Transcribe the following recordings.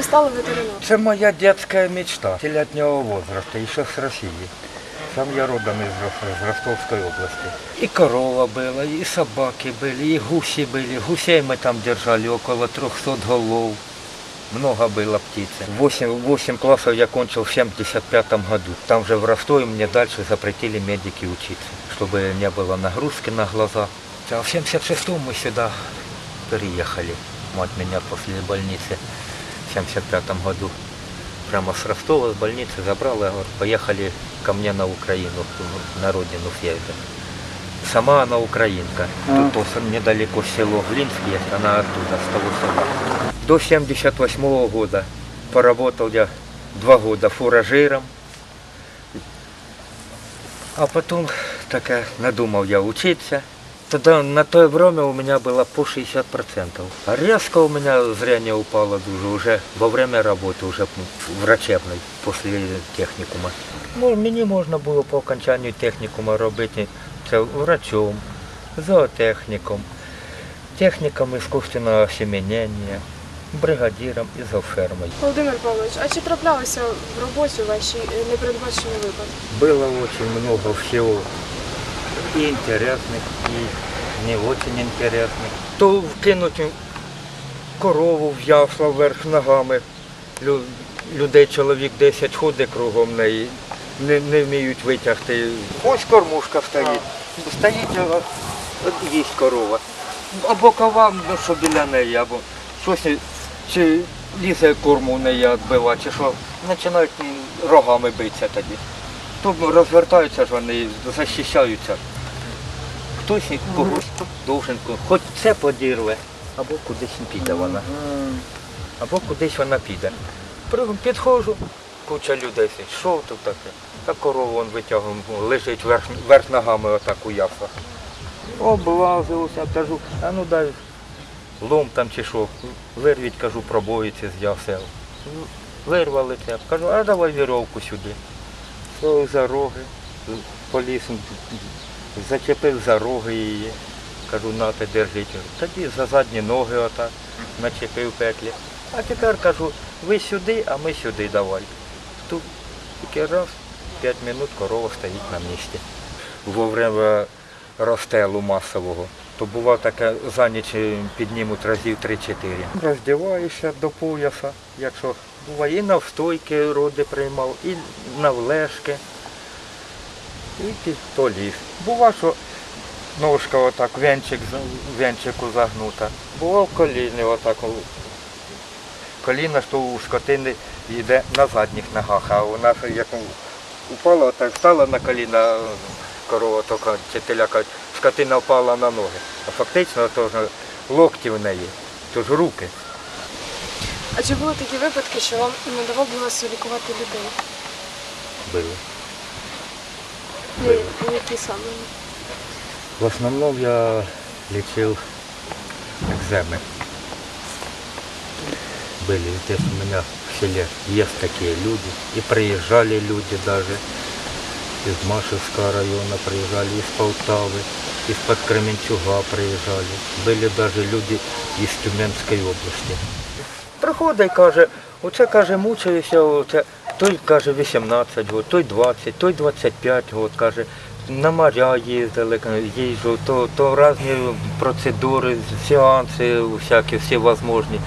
як ви стали ветеринаром? Це моя детская мечта, летнего возраста, еще с России. Сам я родом из, Рос- из Ростовской области. И корова была, и собаки были, и гуси были. Гусей мы там держали около 300 голов. Много было птицы. 8, 8 классов я кончил в 75 году. Там же в Ростове мне дальше запретили медики учиться, чтобы не было нагрузки на глаза. А в 76-м мы сюда переехали. Мать меня после больницы в 75 году прямо с Ростова, с больницы забрала, говорит, поехали ко мне на Украину, на родину съездить. Сама она украинка. Тут тоже недалеко село Глинск есть, она оттуда, с того села. До 78 года поработал я два года фуражиром. А потом так надумал я учиться. Тогда на то время у меня было по 60%. А резко у меня зрение упало дуже уже во время работы, уже врачебной, после техникума. Ну, мені можна було по окончанню технікума робити це врачом, зоотехніком, техніком іскусственного осеменення, бригадіром і завфермою. Володимир Павлович, а чи траплялися в роботі ваші е, непередбачені випадки? Было очень много всего и интересных, и не очень интересных. То вкинуть корову в ясла вверх ногами. Людей чоловік 10 ходить кругом неї, не, не вміють витягти. Ось кормушка стоїть. Стоїть, от їсть корова. Або кова, ну що біля неї, або щось, чи лізе корму в неї відбивати, чи що, починають рогами битися тоді. То розвертаються ж вони, захищаються. Хтось і когось должен, хоч це подірве, або кудись піде вона. Або кудись вона піде. Підходжу, куча людей сидить. Що тут таке? Та корову он витягнув, лежить верх, верх ногами отак у яслах. Облазився, кажу, а ну дай лом там чи що, вирвіть, кажу, пробоїться з ясел. Вирвали це, кажу, а давай віровку сюди. За роги, поліз, зачепив за роги її. Кажу, нате, держіть. Тоді за задні ноги отак, начепив петлі. А тепер кажу, ви сюди, а ми сюди давай. Тут тільки раз, п'ять минут корова стоїть на місці. Во время розстелу масового, то бувало таке за ніч піднімуть разів 3-4. Роздіваєшся до пояса, якщо буває і навстойки роди приймав, і навлежки, і то ліс. Бува, що ножка отак, венчик, венчику загнута. Бував коліни отак. Коліна, що у скотини йде на задніх ногах, а у нас як упала, так стала на коліна корова, тільки вчителя кажуть, скотина впала на ноги. А фактично то ж локті в неї, то ж руки. А чи були такі випадки, що вам не доводилося лікувати людей? Були. Ну, які саме? В основном я лечил экземы. Были здесь у меня в селе есть такие люди. И приезжали люди даже. Из Машевского района приезжали, из Полтавы, из-под Кременчуга приезжали. Были даже люди из Тюменской области. Приходить і каже, оце каже, мучаюся, оце, той каже 18 років, той 20, той 25 років, каже, на моря їздили, їжджу, то, то різні процедури, сеанси, всякі, всі можливі,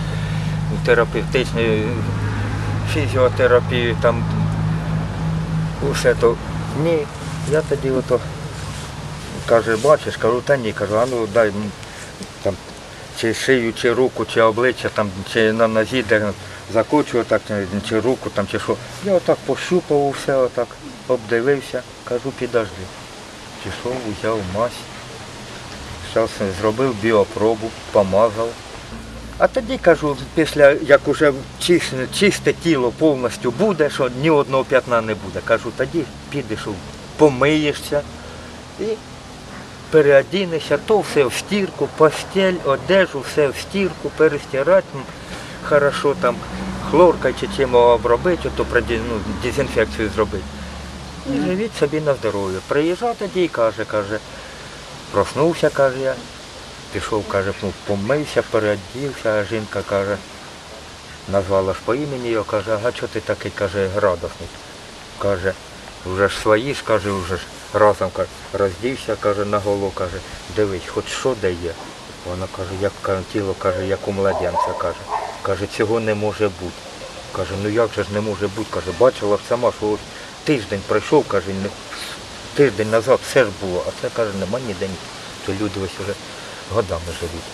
терапевтичні, фізіотерапію, там усе то. Ні, я тоді ото, каже, бачиш, кажу, та ні, кажу, а ну дай там чи шию, чи руку, чи обличчя, там, чи на нозі, де закочую так, чи руку, там, чи що. Я отак пощупав все, отак, обдивився, кажу, підожди. Пішов, взяв мазь. Зараз зробив біопробу, помазав. А тоді кажу, після як уже чисте, чисте тіло повністю буде, що ні одного п'ятна не буде. Кажу, тоді підеш, помиєшся і переодінешся, то все в стірку, постіль, одежу, все в стірку, перестирати, хорошо там хлоркою чи чим обробити, то ну, дезінфекцію зробити. І живіть собі на здоров'я. Приїжджав тоді і каже, каже, проснувся, каже я, пішов, каже, ну, помився, переодівся, а жінка каже, назвала ж по імені його, каже, а чого ти такий, каже, радосний? Каже, вже ж свої ж, каже, вже ж разом каже, роздівся, каже, на голову, каже, дивись, хоч що дає. Вона каже, як тіло, каже, як у младенця, каже. Каже, цього не може бути. Каже, ну як же ж не може бути? Каже, бачила ж сама, що ось тиждень пройшов, каже, не, тиждень назад все ж було, а це каже, нема ніде. ні. То люди ось вже годами живуть.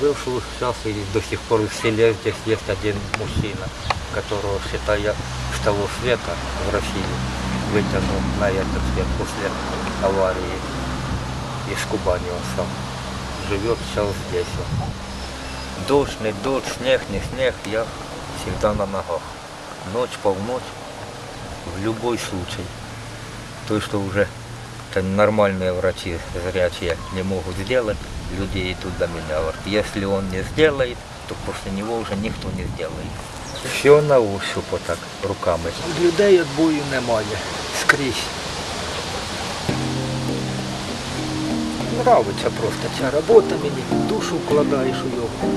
Был сейчас и до сих пор в селе здесь есть один мужчина, которого, считая, с того света в России вытянул на этот свет после аварии из Кубани он сам. Живет сейчас здесь. Дождь, не дождь, снег, не снег, я всегда на ногах. Ночь, полночь, в любой случай. То, что уже это нормальные врачи зрячие не могут сделать, люди идут до меня. Говорят, если он не сделает, то после него уже никто не сделает. Все на ощупь вот так, руками. Людей відбою немає. Скрізь. Нравиться просто Ця робота мені душу вкладаєш у його.